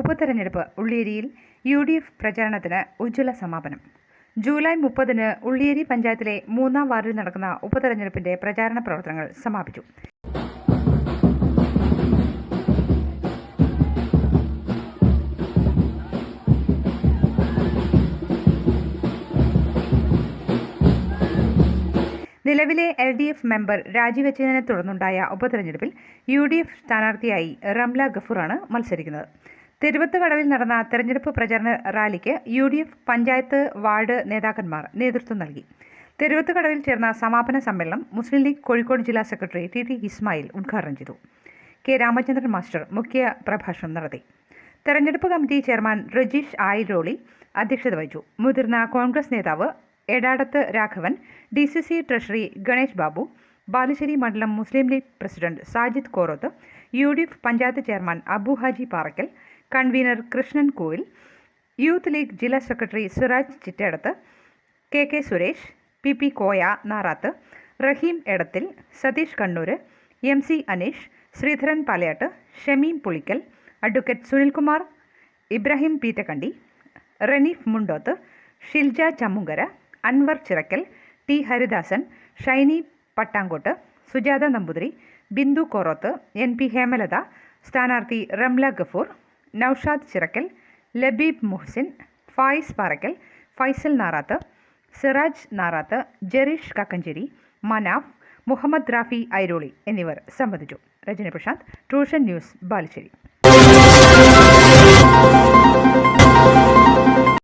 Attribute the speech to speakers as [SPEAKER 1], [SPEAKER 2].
[SPEAKER 1] ഉപതെരഞ്ഞെടുപ്പ് ഉള്ളിയേരിയിൽ U D F പ്രചാരണത്തിന് ഉജ്ജ്വല സമാപനം. ജൂലൈ മുപ്പതിന് ഉള്ളിയേരി പഞ്ചായത്തിലെ മൂന്നാം വാർഡിൽ നടക്കുന്ന ഉപതെരഞ്ഞെടുപ്പിന്റെ പ്രചാരണ പ്രവർത്തനങ്ങൾ സമാപിച്ചു. നിലവിലെ എൽ ഡി എഫ് മെമ്പർ രാജിവെച്ചതിനെ തുടർന്നുണ്ടായ ഉപതെരഞ്ഞെടുപ്പിൽ യു ഡി എഫ് സ്ഥാനാർത്ഥിയായി റംല ഗഫൂറാണ് മത്സരിക്കുന്നത്. തിരുവത്തുകടവിൽ നടന്ന തെരഞ്ഞെടുപ്പ് പ്രചരണ റാലിക്ക് U D F panchayat ward നേതാക്കന്മാർ നേതൃത്വം നൽകി. തിരുവത്തുകടവിൽ ചേർന്ന സമാപന സമ്മേളനം മുസ്ലിം ലീഗ് കോഴിക്കോട് ജില്ലാ സെക്രട്ടറി ടി ടി ഇസ്മായിൽ ഉദ്ഘാടനം ചെയ്തു. കെ രാമചന്ദ്രൻ മാസ്റ്റർ മുഖ്യ പ്രഭാഷണം നടത്തി. തെരഞ്ഞെടുപ്പ് കമ്മിറ്റി ചെയർമാൻ റജീഷ് ആയിരോളി അധ്യക്ഷത വഹിച്ചു. മുതിർന്ന കോൺഗ്രസ് നേതാവ് Edathath Raghavan D C C treasury Ganesh Babu Balussery മണ്ഡലം Muslim League president Sajid Koroth U D F panchayat chairman Abu Haji Parakkal convener Krishnan Koyil youth League ജില്ലാ secretary Suraj Chittedath K K Suresh P P Koya Narath Raheem Edathil Satheesh Kannur M C Aneesh Sreedharan Palayat Shameem Pulikkal advocate Sunilkumar Ibrahim Peettakandi Raneef Mundoth Shilja Chammunkara Anwar Chirakkal T Haridasan Shiny Pattankott Sujatha Namboothiri Bindu Koroth N P Hemalatha സ്ഥാനാർത്ഥി റംല ഗഫൂർ നൌഷാദ് ചിറക്കൽ ലബീബ് മുഹ്സിൻ ഫായിസ് പാറക്കൽ ഫൈസൽ നാറാത്ത് സിറാജ് നാറാത്ത് ജെറീഷ് കക്കഞ്ചേരി മനാഫ് മുഹമ്മദ് റാഫി ഐരോളി എന്നിവർ സംബന്ധിച്ചു. രജനി പ്രശാന്ത് ട്രൂഷൻ news Balussery.